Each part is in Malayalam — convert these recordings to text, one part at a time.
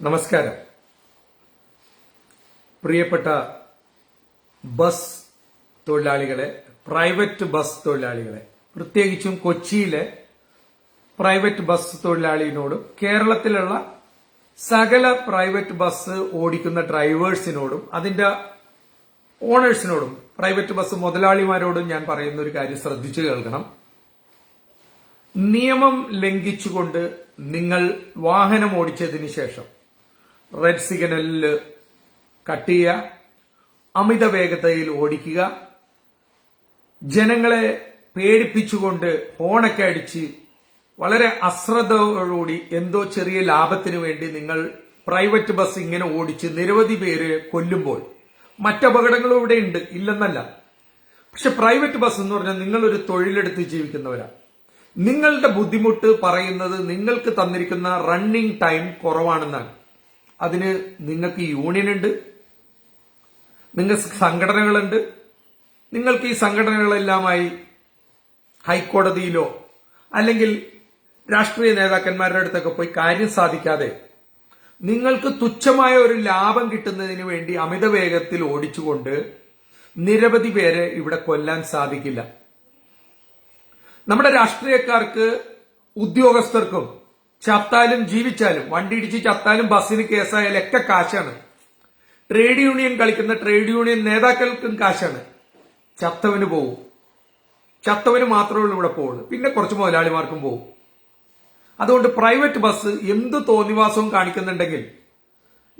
നമസ്കാരം. പ്രിയപ്പെട്ട ബസ് തൊഴിലാളികളെ പ്രൈവറ്റ് ബസ് തൊഴിലാളികളെ പ്രത്യേകിച്ചും കൊച്ചിയിലെ പ്രൈവറ്റ് ബസ് തൊഴിലാളിനോടും കേരളത്തിലുള്ള സകല പ്രൈവറ്റ് ബസ് ഓടിക്കുന്ന ഡ്രൈവേഴ്സിനോടും അതിന്റെ ഓണേഴ്സിനോടും പ്രൈവറ്റ് ബസ് മുതലാളിമാരോടും ഞാൻ പറയുന്ന ഒരു കാര്യം ശ്രദ്ധിച്ചു കേൾക്കണം. നിയമം ലംഘിച്ചുകൊണ്ട് നിങ്ങൾ വാഹനം ഓടിച്ചതിന് ശേഷം റെഡ് സിഗ്നലിൽ കട്ട് ചെയ്യുക. അമിത വേഗതയിൽ ഓടിക്കുക. ജനങ്ങളെ പേടിപ്പിച്ചുകൊണ്ട് ഹോണൊക്കെ അടിച്ച് വളരെ അശ്രദ്ധയോടുകൂടി എന്തോ ചെറിയ ലാഭത്തിന് വേണ്ടി നിങ്ങൾ പ്രൈവറ്റ് ബസ് ഇങ്ങനെ ഓടിച്ച് നിരവധി പേര് കൊല്ലുമ്പോൾ മറ്റപകടങ്ങളും ഇവിടെ ഉണ്ട്. ഇല്ലെന്നല്ല. പക്ഷെ പ്രൈവറ്റ് ബസ് എന്ന് പറഞ്ഞാൽ നിങ്ങളൊരു തൊഴിലെടുത്ത് ജീവിക്കുന്നവരാണ് നിങ്ങളുടെ ബുദ്ധിമുട്ട് പറയുന്നത് നിങ്ങൾക്ക് തന്നിരിക്കുന്ന റണ്ണിംഗ് ടൈം കുറവാണെന്നാണ്. അതിന് നിങ്ങൾക്ക് യൂണിയൻ ഉണ്ട്. നിങ്ങൾക്ക് സംഘടനകളുണ്ട്. നിങ്ങൾക്ക് ഈ സംഘടനകളെല്ലാമായി ഹൈക്കോടതിയിലോ അല്ലെങ്കിൽ രാഷ്ട്രീയ നേതാക്കന്മാരുടെ അടുത്തൊക്കെ പോയി കാര്യം സാധിക്കാതെ നിങ്ങൾക്ക് തുച്ഛമായ ഒരു ലാഭം കിട്ടുന്നതിന് വേണ്ടി അമിത വേഗത്തിൽ ഓടിച്ചുകൊണ്ട് നിരവധി പേരെ ഇവിടെ കൊല്ലാൻ സാധിക്കില്ല. നമ്മുടെ രാഷ്ട്രീയക്കാർക്ക് ഉദ്യോഗസ്ഥർക്കും ചത്താലും ജീവിച്ചാലും വണ്ടി ഇടിച്ച് ചത്താലും ബസ്സിന് കേസായാലും ഒക്കെ കാശാണ്. ട്രേഡ് യൂണിയൻ കളിക്കുന്ന ട്രേഡ് യൂണിയൻ നേതാക്കൾക്കും കാശാണ്. ചത്തവന് പോവും. ചത്തവന് മാത്രമേ ഉള്ളൂ ഇവിടെ പോവുള്ളൂ. പിന്നെ കുറച്ച് മുതലാളിമാർക്കും പോവും. അതുകൊണ്ട് പ്രൈവറ്റ് ബസ് എന്ത് തോന്നിവാസവും കാണിക്കുന്നുണ്ടെങ്കിൽ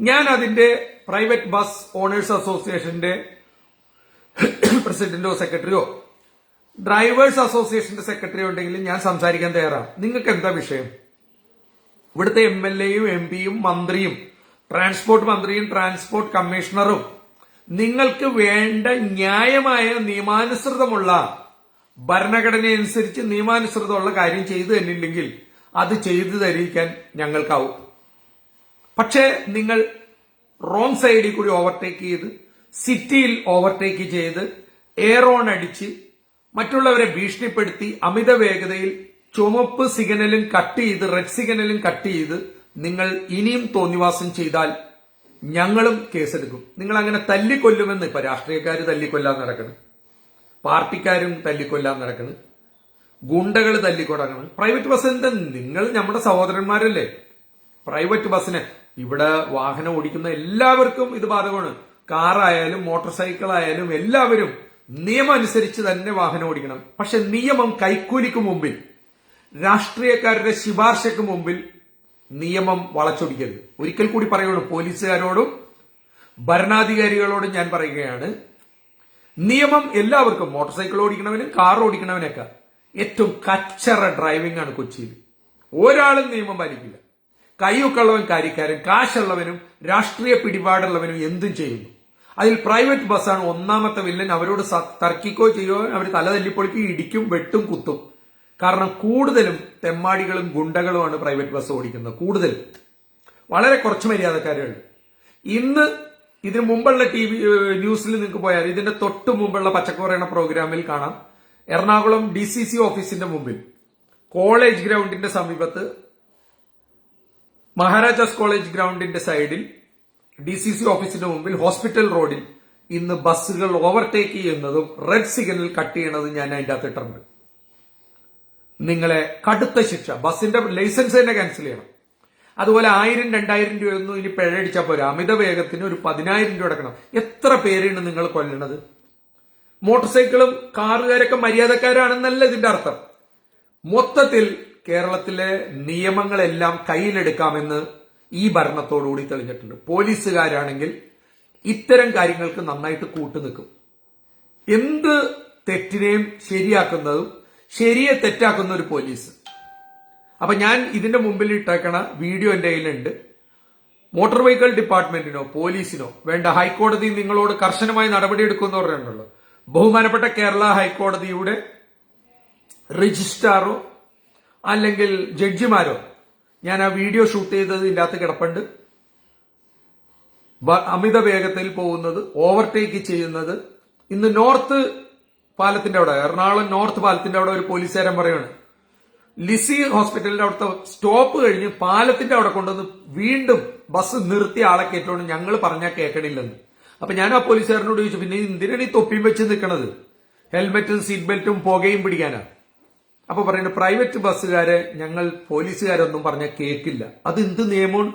ഞാൻ അതിന്റെ പ്രൈവറ്റ് ബസ് ഓണേഴ്സ് അസോസിയേഷന്റെ പ്രസിഡന്റോ സെക്രട്ടറിയോ ഡ്രൈവേഴ്സ് അസോസിയേഷന്റെ സെക്രട്ടറിയോ ഉണ്ടെങ്കിൽ ഞാൻ സംസാരിക്കാൻ തയ്യാറാണ്. നിങ്ങൾക്ക് എന്താ വിഷയം? ഇവിടുത്തെ എം എൽ എയും എം പിയും മന്ത്രിയും ട്രാൻസ്പോർട്ട് മന്ത്രിയും ട്രാൻസ്പോർട്ട് കമ്മീഷണറും നിങ്ങൾക്ക് വേണ്ട ന്യായമായ നിയമാനുസൃതമുള്ള ഭരണഘടനയനുസരിച്ച് നിയമാനുസൃതമുള്ള കാര്യം ചെയ്തു തന്നില്ലെങ്കിൽ അത് ചെയ്തു തരിക്കാൻ ഞങ്ങൾക്കാവും. പക്ഷേ നിങ്ങൾ റോങ് സൈഡിൽ കൂടി ഓവർടേക്ക് ചെയ്ത് സിറ്റിയിൽ ഓവർടേക്ക് ചെയ്ത് എയറോൺ അടിച്ച് മറ്റുള്ളവരെ ഭീഷണിപ്പെടുത്തി അമിത വേഗതയിൽ ചുമപ്പ് സിഗ്നലും കട്ട് ചെയ്ത് റെഡ് സിഗ്നലും കട്ട് ചെയ്ത് നിങ്ങൾ ഇനിയും തോന്നിവാസം ചെയ്താൽ ഞങ്ങളും കേസെടുക്കും. നിങ്ങൾ അങ്ങനെ തല്ലിക്കൊല്ലുമെന്ന് ഇപ്പൊ രാഷ്ട്രീയക്കാർ തല്ലിക്കൊല്ലാൻ നടക്കണം. പാർട്ടിക്കാരും തല്ലിക്കൊല്ലാൻ നടക്കണം. ഗുണ്ടകൾ തല്ലിക്കൊടങ്ങണം. പ്രൈവറ്റ് ബസ് എന്താ നിങ്ങൾ നമ്മുടെ സഹോദരന്മാരല്ലേ? പ്രൈവറ്റ് ബസ്സിന് ഇവിടെ വാഹനം ഓടിക്കുന്ന എല്ലാവർക്കും ഇത് ബാധകമാണ്. കാറായാലും മോട്ടോർ സൈക്കിൾ ആയാലും എല്ലാവരും നിയമം അനുസരിച്ച് തന്നെ വാഹനം ഓടിക്കണം. പക്ഷെ നിയമം കൈക്കൂലിക്ക് മുമ്പിൽ രാഷ്ട്രീയക്കാരുടെ ശിപാർശയ്ക്ക് മുമ്പിൽ നിയമം വളച്ചൊടിക്കരുത്. ഒരിക്കൽ കൂടി പറയുകയാണ് പോലീസുകാരോടും ഭരണാധികാരികളോടും ഞാൻ പറയുകയാണ് നിയമം എല്ലാവർക്കും മോട്ടോർ സൈക്കിൾ ഓടിക്കണവനും കാർ ഓടിക്കണവനൊക്കെ ഏറ്റവും കച്ചറ ഡ്രൈവിംഗ് ആണ് കൊച്ചിയിൽ. ഒരാളും നിയമം പാലിക്കില്ല. കൈയൊക്കെ ഉള്ളവൻ കാര്യക്കാരൻ കാശുള്ളവനും രാഷ്ട്രീയ പിടിപാടുള്ളവനും എന്തും ചെയ്യുന്നു. അതിൽ പ്രൈവറ്റ് ബസ്സാണ് ഒന്നാമത്തെ വില്ലൻ. അവരോട് തർക്കിക്കോ ചെയ്യോ അവർ തല തല്ലിപ്പൊളിക്കും ഇടിക്കും വെട്ടും കുത്തും. കാരണം കൂടുതലും തെമ്മാടികളും ഗുണ്ടകളുമാണ് പ്രൈവറ്റ് ബസ് ഓടിക്കുന്നത് കൂടുതൽ. വളരെ കുറച്ച് മര്യാദക്കാരുണ്ട്. ഇന്ന് ഇതിനു മുമ്പുള്ള ടി വി ന്യൂസിൽ നിങ്ങൾക്ക് പോയാൽ ഇതിന്റെ തൊട്ട് മുമ്പുള്ള പച്ചക്കോറയണ പ്രോഗ്രാമിൽ കാണാം. എറണാകുളം ഡി സി സി ഓഫീസിന്റെ മുമ്പിൽ. കോളേജ് ഗ്രൗണ്ടിന്റെ സമീപത്ത് മഹാരാജാസ് കോളേജ് ഗ്രൗണ്ടിന്റെ സൈഡിൽ ഡി സി സി ഓഫീസിന്റെ മുമ്പിൽ ഹോസ്പിറ്റൽ റോഡിൽ ഇന്ന് ബസ്സുകൾ ഓവർടേക്ക് ചെയ്യുന്നതും റെഡ് സിഗ്നൽ കട്ട് ചെയ്യുന്നതും ഞാൻ അതിന്റെ അകത്ത് ഇട്ടിട്ടുണ്ട്. നിങ്ങളെ കടുത്ത ശിക്ഷ. ബസ്സിന്റെ ലൈസൻസ് തന്നെ ക്യാൻസൽ ചെയ്യണം. അതുപോലെ ആയിരം രണ്ടായിരം രൂപയൊന്നും ഇനി പിഴയടിച്ചാൽ പോരാ. അമിത വേഗത്തിന് ഒരു പതിനായിരം രൂപ അടക്കണം. എത്ര പേരാണ് നിങ്ങൾ കൊല്ലണത്? മോട്ടോർ സൈക്കിളും കാറുകാരൊക്കെ മര്യാദക്കാരാണെന്നല്ല ഇതിന്റെ അർത്ഥം. മൊത്തത്തിൽ കേരളത്തിലെ നിയമങ്ങളെല്ലാം കയ്യിലെടുക്കാമെന്ന് ഈ ഭരണത്തോടുകൂടി തെളിഞ്ഞിട്ടുണ്ട്. പോലീസുകാരാണെങ്കിൽ ഇത്തരം കാര്യങ്ങൾക്ക് നന്നായിട്ട് കൂട്ടുനിൽക്കും. എന്ത് തെറ്റിനെയും ശരിയാക്കുന്നതും ശരിയെ തെറ്റാക്കുന്ന ഒരു പോലീസ്. അപ്പൊ ഞാൻ ഇതിന്റെ മുമ്പിൽ ഇട്ടേക്കണ വീഡിയോ എന്റെ കയ്യിലുണ്ട്. മോട്ടോർ വെഹിക്കിൾ ഡിപ്പാർട്ട്മെന്റിനോ പോലീസിനോ വേണ്ട ഹൈക്കോടതി നിങ്ങളോട് കർശനമായി നടപടിയെടുക്കുമെന്ന് പറഞ്ഞിട്ടുണ്ടല്ലോ. ബഹുമാനപ്പെട്ട കേരള ഹൈക്കോടതിയുടെ രജിസ്ട്രാറോ അല്ലെങ്കിൽ ജഡ്ജിമാരോ ഞാൻ ആ വീഡിയോ ഷൂട്ട് ചെയ്തത് ഇതിന്റെ അകത്ത് കിടപ്പുണ്ട്. അമിത വേഗത്തിൽ പോകുന്നത് ഓവർടേക്ക് ചെയ്യുന്നത്. ഇന്ന് നോർത്ത് പാലത്തിന്റെ അവിടെ. എറണാകുളം നോർത്ത് പാലത്തിന്റെ അവിടെ ഒരു പോലീസുകാരൻ പറയാണ് ലിസി ഹോസ്പിറ്റലിന്റെ അവിടുത്തെ സ്റ്റോപ്പ് കഴിഞ്ഞ് പാലത്തിന്റെ അവിടെ കൊണ്ടുവന്ന് വീണ്ടും ബസ് നിർത്തി ആളെ കയറ്റോണ്ട് ഞങ്ങൾ പറഞ്ഞാൽ കേൾക്കണില്ലെന്ന് അപ്പൊ ഞാൻ ആ പോലീസുകാരനോട് ചോദിച്ചു പിന്നെ എന്തിനാണ് ഈ തൊപ്പിയും വെച്ച് നിൽക്കണത് ഹെൽമെറ്റും സീറ്റ് ബെൽറ്റും പുകയും പിടിക്കാനാ? അപ്പൊ പറയുന്നത് പ്രൈവറ്റ് ബസ്സുകാരെ ഞങ്ങൾ പോലീസുകാരൊന്നും പറഞ്ഞാൽ കേൾക്കില്ല അത് എന്ത് നിയമമാണ്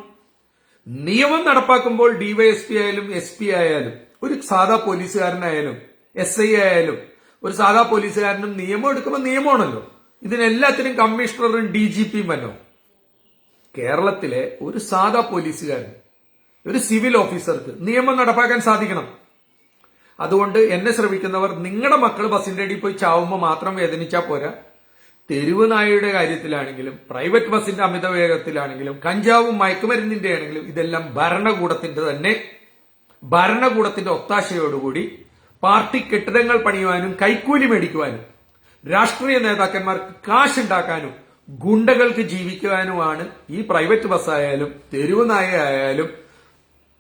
നിയമം നടപ്പാക്കുമ്പോൾ ഡിവൈഎസ്പി ആയാലും എസ് പി ആയാലും ഒരു സാധാ പോലീസുകാരനായാലും എസ് ഐ ആയാലും ഒരു സാധാ പോലീസുകാരനും നിയമം എടുക്കുമ്പോൾ നിയമമാണല്ലോ. ഇതിനെല്ലാത്തിനും കമ്മീഷണറും ഡി ജി പിയും വല്ലോ കേരളത്തിലെ ഒരു സാധാ പോലീസുകാരൻ ഒരു സിവിൽ ഓഫീസർക്ക് നിയമം നടപ്പാക്കാൻ സാധിക്കണം. അതുകൊണ്ട് എന്നെ ശ്രമിക്കുന്നവർ നിങ്ങളുടെ മക്കൾ ബസിന്റെ അടിയിൽ പോയി ചാവുമ്പോൾ മാത്രം വേദനിച്ചാൽ പോരാ. തെരുവ് നായയുടെ കാര്യത്തിലാണെങ്കിലും പ്രൈവറ്റ് ബസിന്റെ അമിത വേഗത്തിലാണെങ്കിലും കഞ്ചാവും മയക്കുമരുന്നിന്റെ ആണെങ്കിലും ഇതെല്ലാം ഭരണകൂടത്തിന്റെ തന്നെ ഭരണകൂടത്തിന്റെ ഒത്താശയോടുകൂടി പാർട്ടി കെട്ടിടങ്ങൾ പണിയുവാനും കൈക്കൂലി മേടിക്കുവാനും രാഷ്ട്രീയ നേതാക്കന്മാർക്ക് കാശുണ്ടാക്കാനും ഗുണ്ടകൾക്ക് ജീവിക്കുവാനുമാണ് ഈ പ്രൈവറ്റ് ബസ്സായാലും തെരുവ് നായയായാലും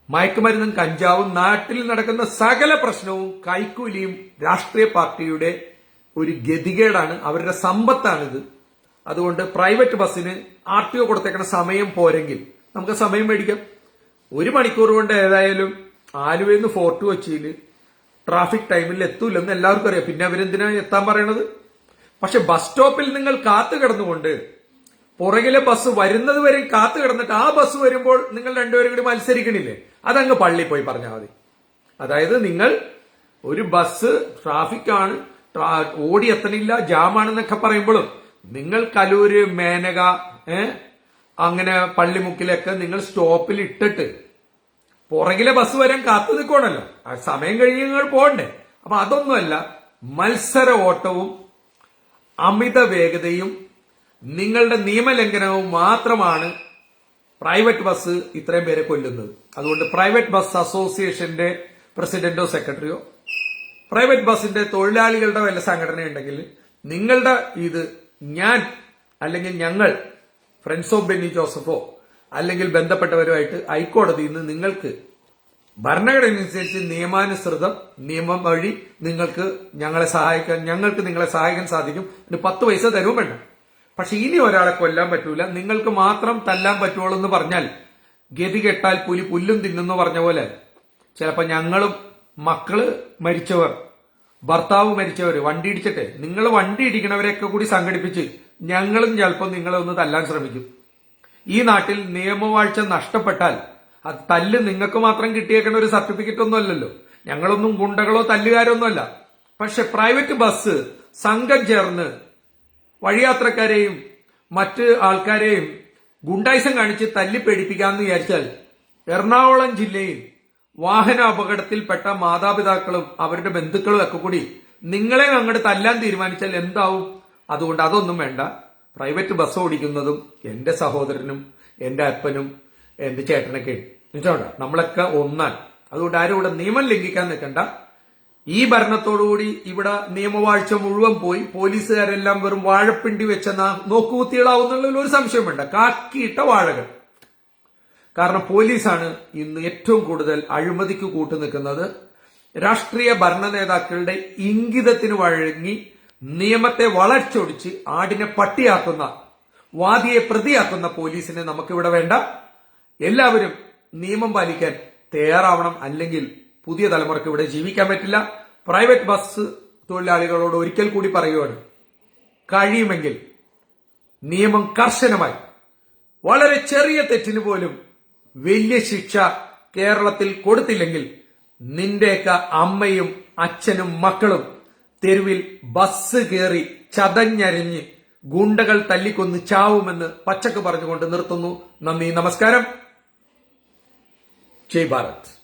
മയക്കുമരുന്നും കഞ്ചാവും നാട്ടിൽ നടക്കുന്ന സകല പ്രശ്നവും കൈക്കൂലിയും രാഷ്ട്രീയ പാർട്ടിയുടെ ഒരു ഗതികേടാണ് അവരുടെ സമ്പത്താണിത്. അതുകൊണ്ട് പ്രൈവറ്റ് ബസ്സിന് ആർ ടി ഒ കൊടുത്തേക്കുന്ന സമയം പോരെങ്കിൽ നമുക്ക് സമയം മേടിക്കാം. ഒരു മണിക്കൂർ കൊണ്ട് ഏതായാലും ആലുവയിൽ നിന്ന് ഫോർട്ട് കൊച്ചിയിൽ ട്രാഫിക് ടൈമിൽ എത്തൂലെന്ന് എല്ലാവർക്കും അറിയാം. പിന്നെ അവരെന്തിനാ എത്താൻ പറയണത്? പക്ഷെ ബസ് സ്റ്റോപ്പിൽ നിങ്ങൾ കാത്തു കിടന്നുകൊണ്ട് പുറകിലെ ബസ് വരുന്നത് വരെ കാത്തു കിടന്നിട്ട് ആ ബസ് വരുമ്പോൾ നിങ്ങൾ രണ്ടുപേരും കൂടി മത്സരിക്കണില്ലേ? അതങ്ങ് പള്ളി പോയി പറഞ്ഞാൽ മതി. അതായത് നിങ്ങൾ ഒരു ബസ് ട്രാഫിക് ആണ് ട്രാ- ഓടി എത്തണില്ല ജാമാണെന്നൊക്കെ പറയുമ്പോഴും നിങ്ങൾ കലൂര് മേനക ഏ അങ്ങനെ പള്ളിമുക്കിലൊക്കെ നിങ്ങൾ സ്റ്റോപ്പിൽ ഇട്ടിട്ട് പുറകിലെ ബസ് വരാൻ കാത്തു നിൽക്കണല്ലോ സമയം നിങ്ങൾ പോകണ്ടേ. അപ്പൊ അതൊന്നുമല്ല മത്സര ഓട്ടവും അമിത വേഗതയും നിങ്ങളുടെ നിയമലംഘനവും മാത്രമാണ് പ്രൈവറ്റ് ബസ് ഇത്രയും പേരെ കൊല്ലുന്നത്. അതുകൊണ്ട് പ്രൈവറ്റ് ബസ് അസോസിയേഷന്റെ പ്രസിഡന്റോ സെക്രട്ടറിയോ പ്രൈവറ്റ് ബസിന്റെ തൊഴിലാളികളുടെ വല്ല സംഘടന ഉണ്ടെങ്കിൽ നിങ്ങളുടെ ഇത് ഞാൻ അല്ലെങ്കിൽ ഞങ്ങൾ ഫ്രണ്ട്സ് ഓഫ് ബെന്നി ജോസഫോ അല്ലെങ്കിൽ ബന്ധപ്പെട്ടവരുമായിട്ട് ഹൈക്കോടതിയിൽ നിന്ന് നിങ്ങൾക്ക് ഭരണഘടന അനുസരിച്ച് നിയമാനുസൃതം നിയമം വഴി നിങ്ങൾക്ക് ഞങ്ങളെ സഹായിക്കാൻ ഞങ്ങൾക്ക് നിങ്ങളെ സഹായിക്കാൻ സാധിക്കും. ഒരു പത്ത് പൈസ തരുവും വേണ്ട. പക്ഷെ ഇനി ഒരാളെ കൊല്ലാൻ പറ്റൂല. നിങ്ങൾക്ക് മാത്രം തല്ലാൻ പറ്റുള്ളൂ എന്ന് പറഞ്ഞാൽ ഗതി കെട്ടാൽ പുലി പുല്ലും തിന്നുന്നു പറഞ്ഞ പോലെ. ചിലപ്പോൾ ഞങ്ങളും മക്കൾ മരിച്ചവർ ഭർത്താവ് മരിച്ചവർ വണ്ടി ഇടിച്ചിട്ട് നിങ്ങൾ വണ്ടി ഇടിക്കണവരെയൊക്കെ കൂടി സംഘടിപ്പിച്ച് ഞങ്ങളും ചിലപ്പോൾ നിങ്ങളെ ഒന്ന് തല്ലാൻ ശ്രമിക്കും. ഈ നാട്ടിൽ നിയമവാഴ്ച നഷ്ടപ്പെട്ടാൽ അത് തല്ല് നിങ്ങൾക്ക് മാത്രം കിട്ടിയേക്കുന്ന ഒരു സർട്ടിഫിക്കറ്റ് ഒന്നും അല്ലല്ലോ. ഞങ്ങളൊന്നും ഗുണ്ടകളോ തല്ലുകാരോ അല്ല പക്ഷെ പ്രൈവറ്റ് ബസ് സംഘം ചേർന്ന് വഴിയാത്രക്കാരെയും മറ്റ് ആൾക്കാരെയും ഗുണ്ടായിസം കാണിച്ച് തല്ലി പേടിപ്പിക്കാമെന്ന് വിചാരിച്ചാൽ എറണാകുളം ജില്ലയിൽ വാഹന അപകടത്തിൽപ്പെട്ട മാതാപിതാക്കളും അവരുടെ ബന്ധുക്കളും ഒക്കെ കൂടി നിങ്ങളെ അങ്ങോട്ട് തല്ലാൻ തീരുമാനിച്ചാൽ എന്താവും? അതുകൊണ്ട് അതൊന്നും വേണ്ട. പ്രൈവറ്റ് ബസ് ഓടിക്കുന്നതും എന്റെ സഹോദരനും എന്റെ അപ്പനും എന്റെ ചേട്ടനൊക്കെ. മനസ്സിലാവണ്ട നമ്മളൊക്കെ ഒന്നാണ്. അതുകൊണ്ട് ആരും ഇവിടെ നിയമം ലംഘിക്കാൻ നിൽക്കണ്ട. ഈ ഭരണത്തോടുകൂടി ഇവിടെ നിയമവാഴ്ച മുഴുവൻ പോയി പോലീസുകാരെല്ലാം വെറും വാഴപ്പിണ്ടി വെച്ച നോക്കുകുത്തികളാവുന്നുള്ള ഒരു സംശയം വേണ്ട. കാക്കിയിട്ട വാഴകൾ. കാരണം പോലീസാണ് ഇന്ന് ഏറ്റവും കൂടുതൽ അഴിമതിക്ക് കൂട്ടു നിൽക്കുന്നത് രാഷ്ട്രീയ ഭരണ നേതാക്കളുടെ ഇംഗിതത്തിന് വഴങ്ങി നിയമത്തെ വളച്ചൊടിച്ച് ആടിനെ പട്ടിയാക്കുന്ന വാദിയെ പ്രതിയാക്കുന്ന പോലീസിനെ നമുക്കിവിടെ വേണ്ട. എല്ലാവരും നിയമം പാലിക്കാൻ തയ്യാറാവണം. അല്ലെങ്കിൽ പുതിയ തലമുറയ്ക്ക് ഇവിടെ ജീവിക്കാൻ പറ്റില്ല. പ്രൈവറ്റ് ബസ് തൊഴിലാളികളോട് ഒരിക്കൽ കൂടി പറയുകയാണ് കഴിയുമെങ്കിൽ നിയമം കർശനമായി വളരെ ചെറിയ തെറ്റിന് പോലും വലിയ ശിക്ഷ കേരളത്തിൽ കൊടുത്തില്ലെങ്കിൽ നിന്റെയൊക്കെ അമ്മയും അച്ഛനും മക്കളും തെരുവിൽ ബസ് കയറി ചതഞ്ഞരിഞ്ഞ് ഗുണ്ടകൾ തല്ലിക്കൊന്ന് ചാവുമെന്ന് പച്ചക്ക് പറഞ്ഞുകൊണ്ട് നിർത്തുന്നു. നന്ദി നമസ്കാരം. ജയ് ഭാരത്.